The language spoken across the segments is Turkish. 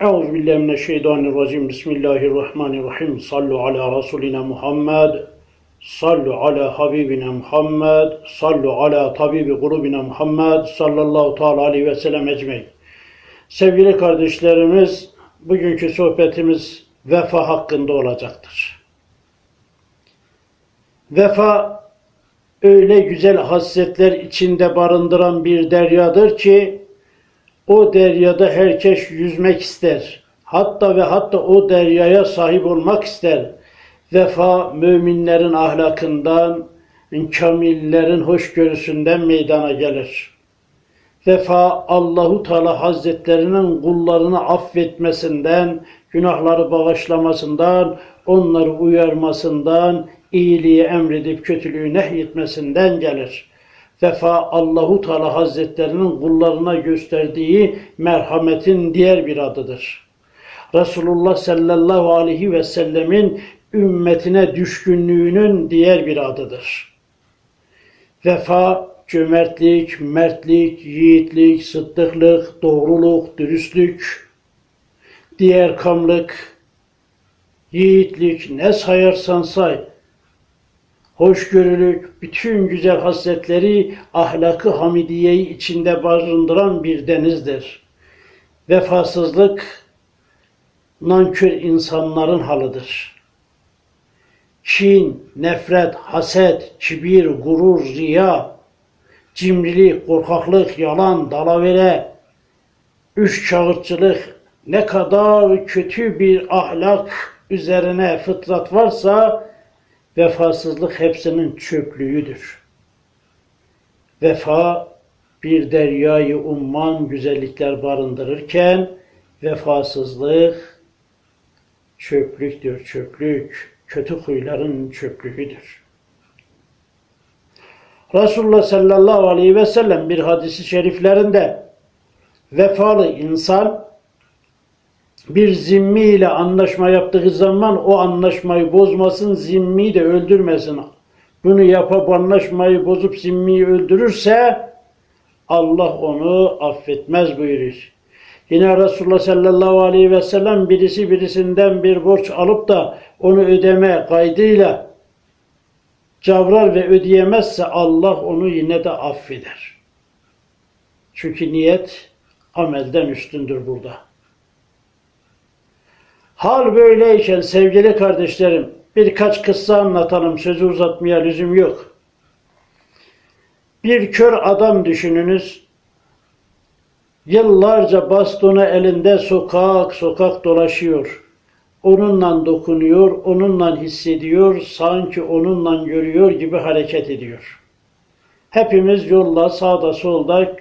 Euzu billahi mineşşeytanirracim. Bismillahirrahmanirrahim. Sallu ala Resulina Muhammed. Sallu ala Habibina Muhammed. Sallu ala tabibi kulubina Muhammed. Sallallahu teala aleyhi ve sellem ecmeyin. Sevgili kardeşlerimiz, bugünkü sohbetimiz vefa hakkında olacaktır. Vefa öyle güzel hasletler içinde barındıran bir deryadır ki o deryada herkes yüzmek ister. Hatta ve hatta o deryaya sahip olmak ister. Vefa müminlerin ahlakından, kamillerin hoşgörüsünden meydana gelir. Vefa Allahu Teala Hazretlerinin kullarını affetmesinden, günahları bağışlamasından, onları uyarmasından, iyiliği emredip kötülüğü nehyetmesinden gelir. Vefa Allahu Teala Hazretlerinin kullarına gösterdiği merhametin diğer bir adıdır. Resulullah sallallahu aleyhi ve sellemin ümmetine düşkünlüğünün diğer bir adıdır. Vefa, cömertlik, mertlik, yiğitlik, sıddıklık, doğruluk, dürüstlük, diğer kamlık, yiğitlik, ne sayarsan say, hoşgörülük, bütün güzel hasletleri ahlakı hamidiyeyi içinde barındıran bir denizdir. Vefasızlık, nankör insanların halıdır. Kin, nefret, haset, kibir, gurur, riya, cimrilik, korkaklık, yalan, dalavere, üç kağıtçılık, ne kadar kötü bir ahlak üzerine fıtrat varsa vefasızlık hepsinin çöplüğüdür. Vefa bir deryayı umman güzellikler barındırırken vefasızlık çöplüktür, çöplük, kötü huyların çöplüğüdür. Resulullah sallallahu aleyhi ve sellem bir hadisi şeriflerinde vefalı insan bir zimmi ile anlaşma yaptığı zaman o anlaşmayı bozmasın, zimmi de öldürmesin. Bunu yapıp anlaşmayı bozup zimmiyi öldürürse Allah onu affetmez buyurur. Yine Resulullah sallallahu aleyhi ve sellem birisi birisinden bir borç alıp da onu ödeme kaydıyla cavrar ve ödeyemezse Allah onu yine de affeder. Çünkü niyet amelden üstündür burada. Hal böyleyken sevgili kardeşlerim birkaç kıssa anlatalım sözü uzatmaya lüzum yok. Bir kör adam düşününüz. Yıllarca bastonu elinde sokak sokak dolaşıyor. Onunla dokunuyor, onunla hissediyor, sanki onunla görüyor gibi hareket ediyor. Hepimiz yolda sağda solda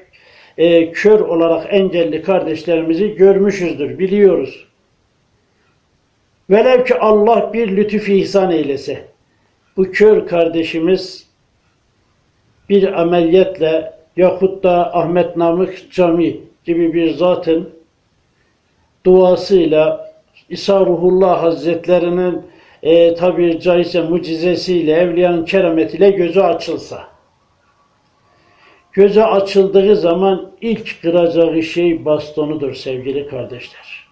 e, kör olarak engelli kardeşlerimizi görmüşüzdür, biliyoruz. Velev ki Allah bir lütuf ihsan eylese. Bu kör kardeşimiz bir ameliyetle yahut da Ahmet Namık Cami gibi bir zatın duasıyla İsa Ruhullah Hazretlerinin e, tabi caizse mucizesiyle, evliyanın kerametiyle gözü açılsa. Gözü açıldığı zaman ilk kıracağı şey bastonudur sevgili kardeşler.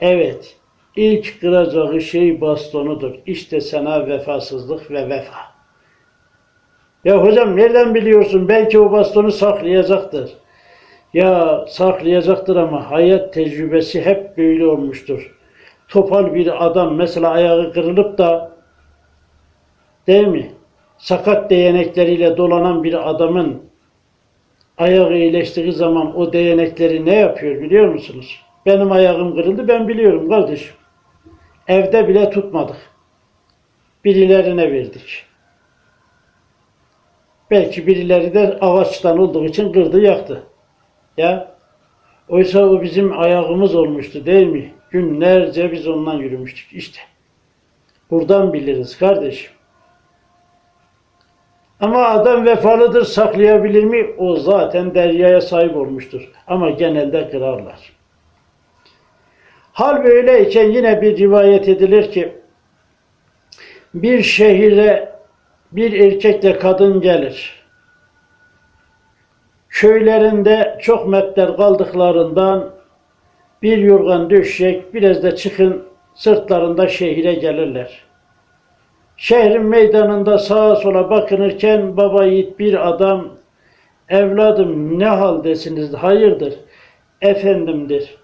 Evet, ilk kıracağı şey bastonudur. İşte sana vefasızlık ve vefa. Ya hocam nereden biliyorsun? Belki o bastonu saklayacaktır. Ya saklayacaktır ama hayat tecrübesi hep böyle olmuştur. Topal bir adam mesela ayağı kırılıp da değil mi? Sakat değnekleriyle dolanan bir adamın ayağı iyileştiği zaman o değnekleri ne yapıyor biliyor musunuz? Benim ayağım kırıldı ben biliyorum kardeşim. Evde bile tutmadık. Birilerine verdik. Belki birileri de ağaçtan olduğu için kırdı yaktı. Ya oysa o bizim ayağımız olmuştu değil mi? Günlerce biz ondan yürümüştük işte. Buradan biliriz kardeşim. Ama adam vefalıdır saklayabilir mi? O zaten deryaya sahip olmuştur. Ama genelde kırarlar. Hal böyleyken yine bir rivayet edilir ki bir şehire bir erkekle kadın gelir. köylerinde çok metler kaldıklarından bir yorgan döşecek, biraz da çıkın sırtlarında şehire gelirler. Şehrin meydanında sağa sola bakınırken baba yiğit bir adam evladım ne haldesiniz hayırdır efendimdir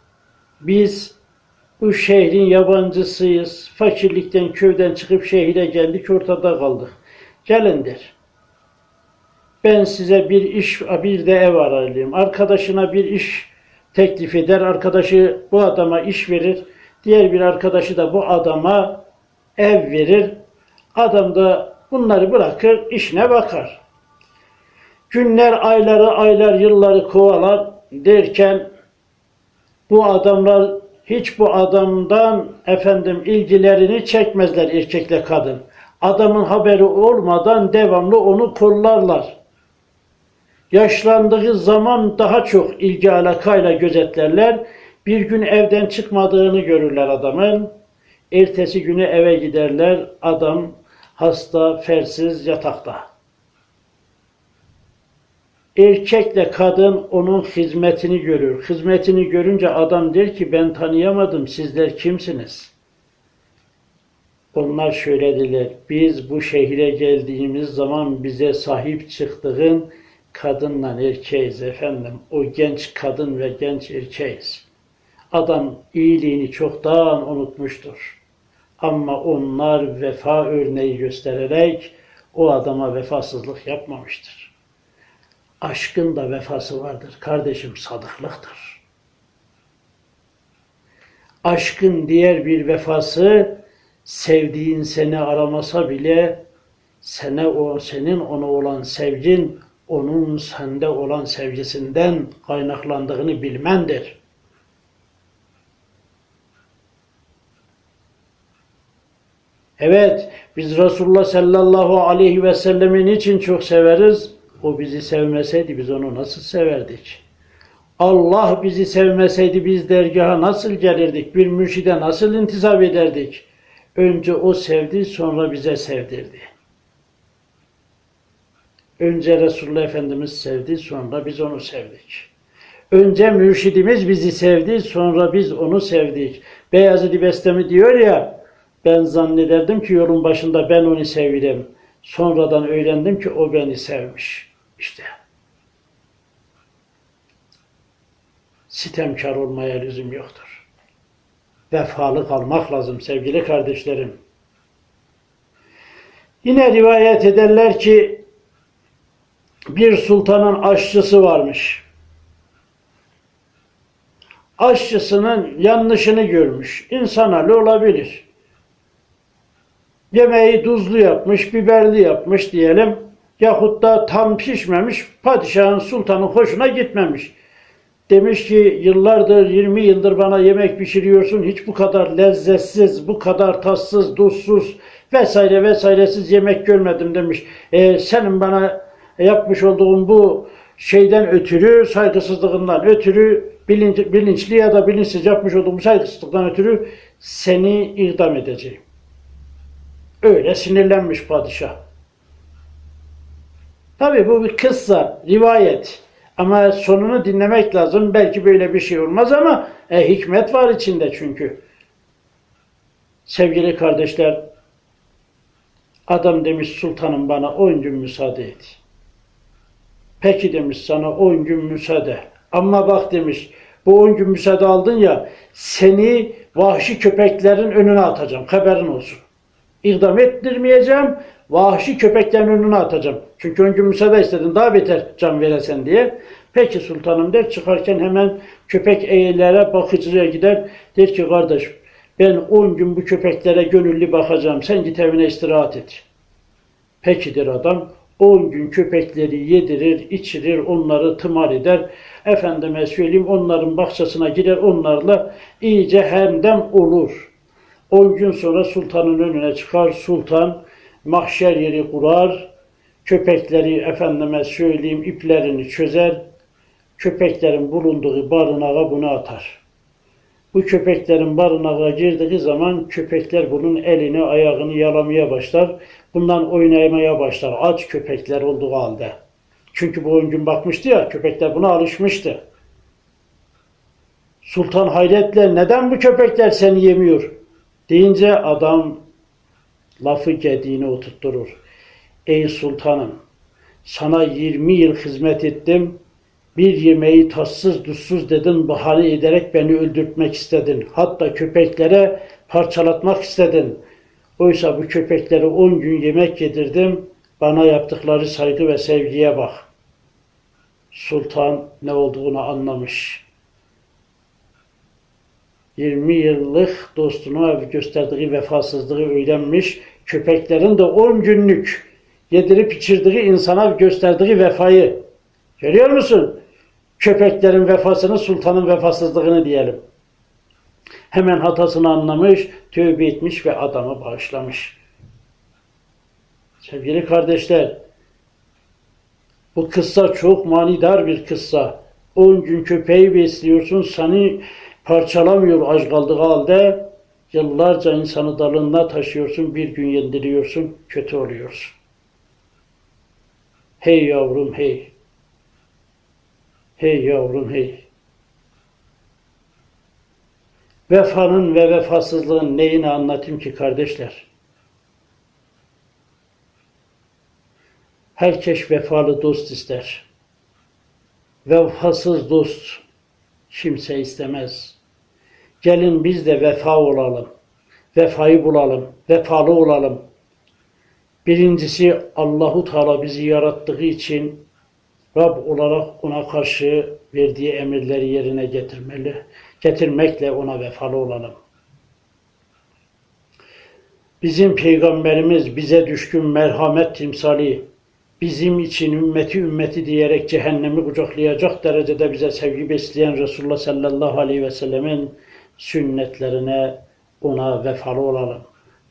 biz bu şehrin yabancısıyız. Fakirlikten köyden çıkıp şehire geldik ortada kaldık. Gelindir ben size bir iş bir de ev arayayım. Arkadaşına bir iş teklif eder arkadaşı bu adama iş verir. Diğer bir arkadaşı da bu adama ev verir. Adam da bunları bırakır, işine bakar. Günler, ayları, aylar, yılları kovalar derken bu adamlar hiç bu adamdan efendim ilgilerini çekmezler erkekle kadın. Adamın haberi olmadan devamlı onu kollarlar. Yaşlandığı zaman daha çok ilgi alakayla gözetlerler. Bir gün evden çıkmadığını görürler adamın. Ertesi günü eve giderler. Adam hasta, fersiz, yatakta. Erkekle kadın onun hizmetini görür. Hizmetini görünce adam der ki ben tanıyamadım sizler kimsiniz? Onlar şöyle dediler. Biz bu şehire geldiğimiz zaman bize sahip çıktığın kadınla erkeğiz efendim. O genç kadın ve genç erkeğiz. Adam iyiliğini çoktan unutmuştur. Ama onlar vefa örneği göstererek o adama vefasızlık yapmamıştır. Aşkın da vefası vardır. Kardeşim sadıklıktır. Aşkın diğer bir vefası sevdiğin seni aramasa bile sene o senin ona olan sevgin onun sende olan sevgisinden kaynaklandığını bilmendir. Evet, biz Resulullah sallallahu aleyhi ve sellemin için çok severiz. O bizi sevmeseydi biz onu nasıl severdik? Allah bizi sevmeseydi biz dergaha nasıl gelirdik? Bir mürşide nasıl intisap ederdik? Önce o sevdi, sonra bize sevdirdi. Önce Resulullah Efendimiz sevdi, sonra biz onu sevdik. Önce mürşidimiz bizi sevdi, sonra biz onu sevdik. Beyazıt Bestemi diyor ya, ben zannederdim ki yolun başında ben onu sevirim. Sonradan öğrendim ki o beni sevmiş. İşte. Sitemkar olmaya lüzum yoktur. Vefalı kalmak lazım sevgili kardeşlerim. Yine rivayet ederler ki bir sultanın aşçısı varmış. Aşçısının yanlışını görmüş. İnsan hali olabilir. Yemeği tuzlu yapmış, biberli yapmış diyelim. Yahut da tam pişmemiş, padişahın sultanın hoşuna gitmemiş. Demiş ki yıllardır, 20 yıldır bana yemek pişiriyorsun. Hiç bu kadar lezzetsiz, bu kadar tatsız, tuzsuz vesaire vesairesiz yemek görmedim demiş. E, senin bana yapmış olduğun bu şeyden ötürü, saygısızlığından ötürü, bilinç, bilinçli ya da bilinçsiz yapmış olduğum saygısızlıktan ötürü seni idam edeceğim. Öyle sinirlenmiş padişah. Tabi bu bir kıssa, rivayet. Ama sonunu dinlemek lazım. Belki böyle bir şey olmaz ama e, hikmet var içinde çünkü. Sevgili kardeşler, adam demiş sultanım bana 10 gün müsaade et. Peki demiş sana 10 gün müsaade. Ama bak demiş bu 10 gün müsaade aldın ya seni vahşi köpeklerin önüne atacağım. Haberin olsun idam ettirmeyeceğim. Vahşi köpeklerin önüne atacağım. Çünkü önce müsaade istedin daha beter can veresen diye. Peki sultanım der çıkarken hemen köpek eğilere bakıcıya gider. Der ki kardeş ben 10 gün bu köpeklere gönüllü bakacağım. Sen git evine istirahat et. Peki der adam. 10 gün köpekleri yedirir, içirir, onları tımar eder. Efendime söyleyeyim onların bahçesine gider, onlarla iyice hemdem olur. 10 gün sonra sultanın önüne çıkar. Sultan mahşer yeri kurar. Köpekleri efendime söyleyeyim iplerini çözer. Köpeklerin bulunduğu barınağa bunu atar. Bu köpeklerin barınağa girdiği zaman köpekler bunun elini ayağını yalamaya başlar. Bundan oynamaya başlar. Aç köpekler olduğu halde. Çünkü bu gün bakmıştı ya köpekler buna alışmıştı. Sultan hayretle neden bu köpekler seni yemiyor? Deyince adam lafı gediğine oturtturur. Ey sultanım sana 20 yıl hizmet ettim. Bir yemeği tatsız tuzsuz dedin bahane ederek beni öldürtmek istedin. Hatta köpeklere parçalatmak istedin. Oysa bu köpeklere 10 gün yemek yedirdim. Bana yaptıkları saygı ve sevgiye bak. Sultan ne olduğunu anlamış. 20 yıllık dostuna gösterdiği vefasızlığı öğrenmiş. Köpeklerin de 10 günlük yedirip içirdiği insana gösterdiği vefayı. Görüyor musun? Köpeklerin vefasını, sultanın vefasızlığını diyelim. Hemen hatasını anlamış, tövbe etmiş ve adamı bağışlamış. Sevgili kardeşler, bu kıssa çok manidar bir kıssa. 10 gün köpeği besliyorsun, seni parçalamıyor aç kaldığı halde. Yıllarca insanı dalında taşıyorsun, bir gün yendiriyorsun, kötü oluyorsun. Hey yavrum hey. Hey yavrum hey. Vefanın ve vefasızlığın neyini anlatayım ki kardeşler? Herkes vefalı dost ister. Vefasız dost kimse istemez. Gelin biz de vefa olalım. Vefayı bulalım. Vefalı olalım. Birincisi Allahu Teala bizi yarattığı için Rab olarak ona karşı verdiği emirleri yerine getirmeli. Getirmekle ona vefalı olalım. Bizim peygamberimiz bize düşkün merhamet timsali, bizim için ümmeti ümmeti diyerek cehennemi kucaklayacak derecede bize sevgi besleyen Resulullah sallallahu aleyhi ve sellemin sünnetlerine ona vefalı olalım.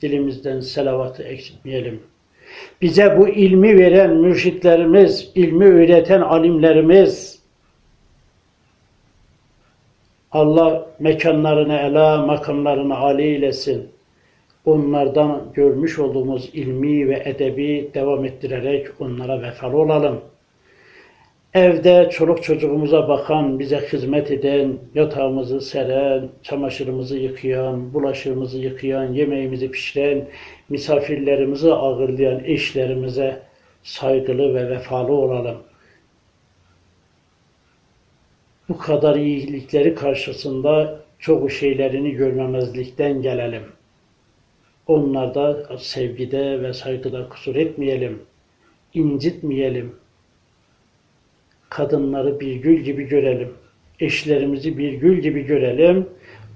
Dilimizden selavatı eksiltmeyelim. Bize bu ilmi veren mürşitlerimiz, ilmi öğreten alimlerimiz, Allah mekanlarını ela, makamlarını âli eylesin. Onlardan görmüş olduğumuz ilmi ve edebi devam ettirerek onlara vefalı olalım. Evde çoluk çocuğumuza bakan, bize hizmet eden, yatağımızı seren, çamaşırımızı yıkayan, bulaşığımızı yıkayan, yemeğimizi pişiren, misafirlerimizi ağırlayan eşlerimize saygılı ve vefalı olalım. Bu kadar iyilikleri karşısında çoğu şeylerini görmemezlikten gelelim. Onlarda sevgide ve saygıda kusur etmeyelim, incitmeyelim. Kadınları bir gül gibi görelim, eşlerimizi bir gül gibi görelim,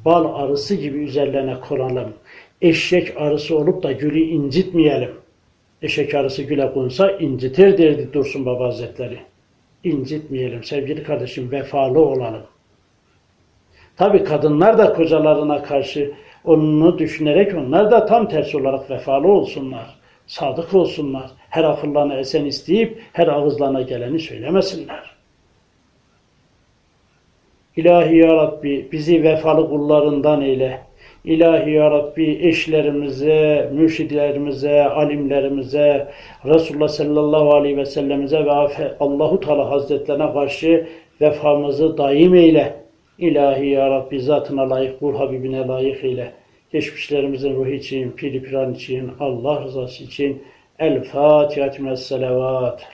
bal arısı gibi üzerlerine konalım. Eşek arısı olup da gülü incitmeyelim. Eşek arısı güle konsa incitir derdi Dursun Baba Hazretleri. İncitmeyelim sevgili kardeşim, vefalı olalım. Tabi kadınlar da kocalarına karşı onu düşünerek onlar da tam tersi olarak vefalı olsunlar. Sadık olsunlar. Her akıllarına esen isteyip her ağızlarına geleni söylemesinler. İlahi ya Rabbi bizi vefalı kullarından eyle. İlahi ya Rabbi eşlerimize, mürşidlerimize, alimlerimize, Resulullah sallallahu aleyhi ve sellemize ve Allahu Teala Hazretlerine karşı vefamızı daim eyle. İlahi ya Rabbi zatına layık, kul Habibine layık eyle. Geçmişlerimizin ruhu için, piri piran için, Allah rızası için El Fatiha Selavat.